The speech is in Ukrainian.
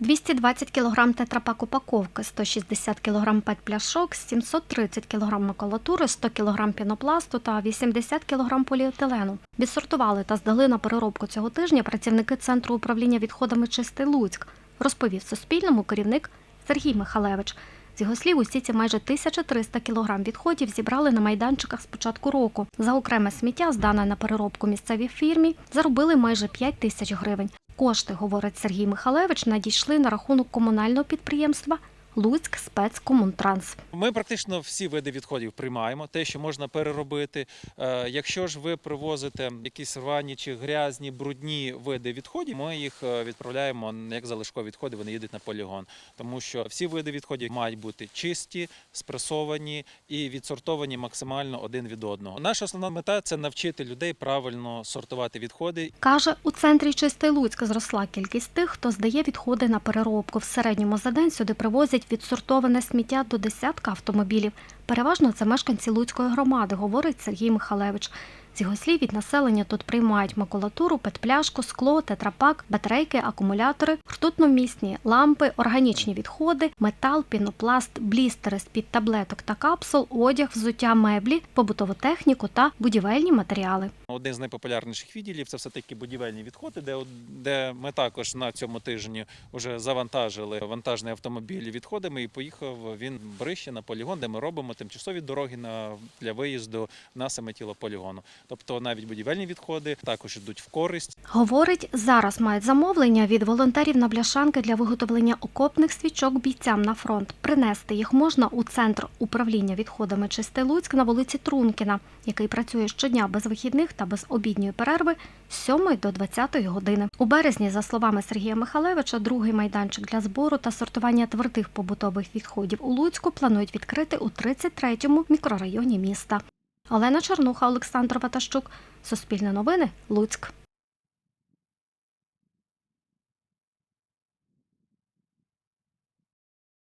220 кг тетрапак упаковки, 160 кг пет-пляшок, 730 кг макулатури, 100 кг пінопласту та 80 кг поліетилену. Відсортували та здали на переробку цього тижня працівники Центру управління відходами «Чистий Луцьк», розповів Суспільному керівник Сергій Михалевич. З його слів, усі ці майже 1300 кг відходів зібрали на майданчиках з початку року. За окреме сміття, здане на переробку місцевій фірмі, заробили майже 5 тисяч гривень. Кошти, говорить Сергій Михалевич, надійшли на рахунок комунального підприємства Луцьк спецкомунтранс. Ми практично всі види відходів приймаємо, те, що можна переробити. Е, Якщо ж ви привозите якісь рвані чи грязні, брудні види відходів, ми їх е, відправляємо як залишкові відходи, вони їдуть на полігон. Тому що всі види відходів мають бути чисті, спресовані і відсортовані максимально один від одного. Наша основна мета це навчити людей правильно сортувати відходи Каже, у центрі Чистий Луцьк зросла кількість тих, хто здає відходи на переробку. В середньому за день сюди привозять відсортоване сміття до десятка автомобілів. Переважно це мешканці Луцької громади, говорить Сергій Михалевич. З його слів, від населення тут приймають макулатуру, петпляшку, скло, тетрапак, батарейки, акумулятори, ртутномісні лампи, органічні відходи, метал, пінопласт, блістери з-під таблеток та капсул, одяг, взуття, меблі, побутову техніку та будівельні матеріали. Один з найпопулярніших відділів це все таки будівельні відходи, де, де ми також на цьому тижні вже завантажили вантажний автомобіль відходами і поїхав він в Брище на полігон, де ми робимо тимчасові дороги на, для виїзду на саме тіло полігону. Тобто навіть будівельні відходи також йдуть в користь. Говорить, зараз мають замовлення від волонтерів на бляшанки для виготовлення окопних свічок бійцям на фронт. Принести їх можна у центр управління відходами Чистий Луцьк на вулиці Трункіна, який працює щодня без вихідних та без обідньої перерви з 7 до 20 години. У березні, за словами Сергія Михалевича, другий майданчик для збору та сортування твердих побутових відходів у Луцьку планують відкрити у 33-му мікрорайоні міста. Олена Чернуха, Олександр Ватащук, Суспільне новини, Луцьк.